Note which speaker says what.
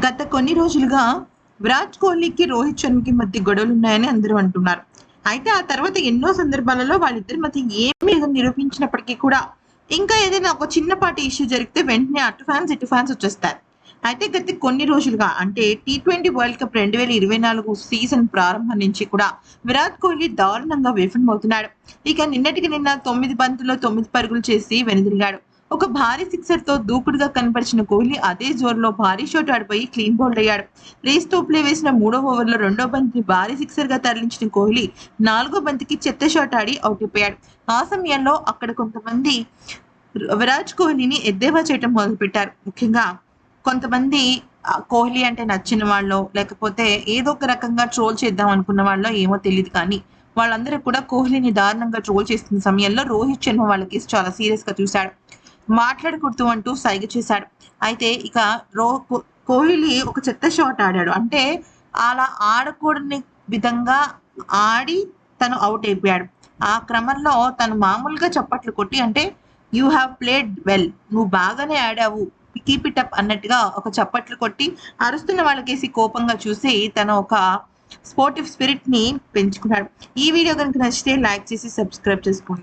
Speaker 1: గత కొన్ని రోజులుగా విరాట్ కోహ్లీకి రోహిత్ శర్మకి మధ్య గొడవలు ఉన్నాయని అందరూ అంటున్నారు. అయితే ఆ తర్వాత ఎన్నో సందర్భాలలో వాళ్ళిద్దరి మధ్య ఏమీ నిరూపించినప్పటికీ కూడా ఇంకా ఏదైనా ఒక చిన్నపాటి ఇష్యూ జరిగితే వెంటనే అటు ఫ్యాన్స్ ఇటు ఫ్యాన్స్ వచ్చేస్తారు. అయితే గత కొన్ని రోజులుగా అంటే టీ ట్వంటీ వరల్డ్ కప్ రెండు వేల ఇరవై నాలుగు సీజన్ ప్రారంభం నుంచి కూడా విరాట్ కోహ్లీ దారుణంగా విఫలమవుతున్నాడు. ఇక నిన్నటికి నిన్న తొమ్మిది బంతుల్లో తొమ్మిది పరుగులు చేసి వెనుదిరిగాడు. ఒక భారీ సిక్సర్తో దూకుడుగా కనపరిచిన కోహ్లీ అదే జోరులో భారీ షాట్ ఆడిపోయి క్లీన్ బౌల్డ్ అయ్యాడు. రేస్తో ప్లే వేసిన మూడో ఓవర్లో రెండో బంతిని భారీ సిక్సర్గా తరలించిన కోహ్లీ నాలుగో బంతికి చెత్త షాట్ ఆడి అవుట్ అయిపోయాడు. ఆ సమయంలో అక్కడ కొంతమంది విరాట్ కోహ్లీని ఎద్దేవా చేయటం మొదలుపెట్టారు. ముఖ్యంగా కొంతమంది కోహ్లీ అంటే నచ్చిన వాళ్ళు లేకపోతే ఏదో ఒక రకంగా ట్రోల్ చేద్దాం అనుకున్న వాళ్ళో ఏమో తెలియదు కానీ వాళ్ళందరూ కూడా కోహ్లీని దారుణంగా ట్రోల్ చేస్తున్న సమయంలో రోహిత్ శర్మ వాళ్ళకి చాలా సీరియస్గా చూశాడు. మాట్లాడకూడదు అంటూ సైగ చేశాడు. అయితే ఇక రో కో- కోహ్లీ ఒక చెత్త షాట్ ఆడాడు. అంటే అలా ఆడకూడని విధంగా ఆడి తను అవుట్ అయిపోయాడు. ఆ క్రమంలో తను మామూలుగా చప్పట్లు కొట్టి అంటే యూ హ్యావ్ ప్లేడ్ వెల్ నువ్వు బాగానే ఆడావు. కీప్ ఇట్ అప్ అన్నట్టుగా ఒక చప్పట్లు కొట్టి అరుస్తున్న వాళ్ళకేసి కోపంగా చూసి తను ఒక స్పోర్టివ్ స్పిరిట్ని పెంచుకున్నాడు. ఈ వీడియో కనుక నచ్చితే లైక్ చేసి సబ్స్క్రైబ్ చేసుకోండి.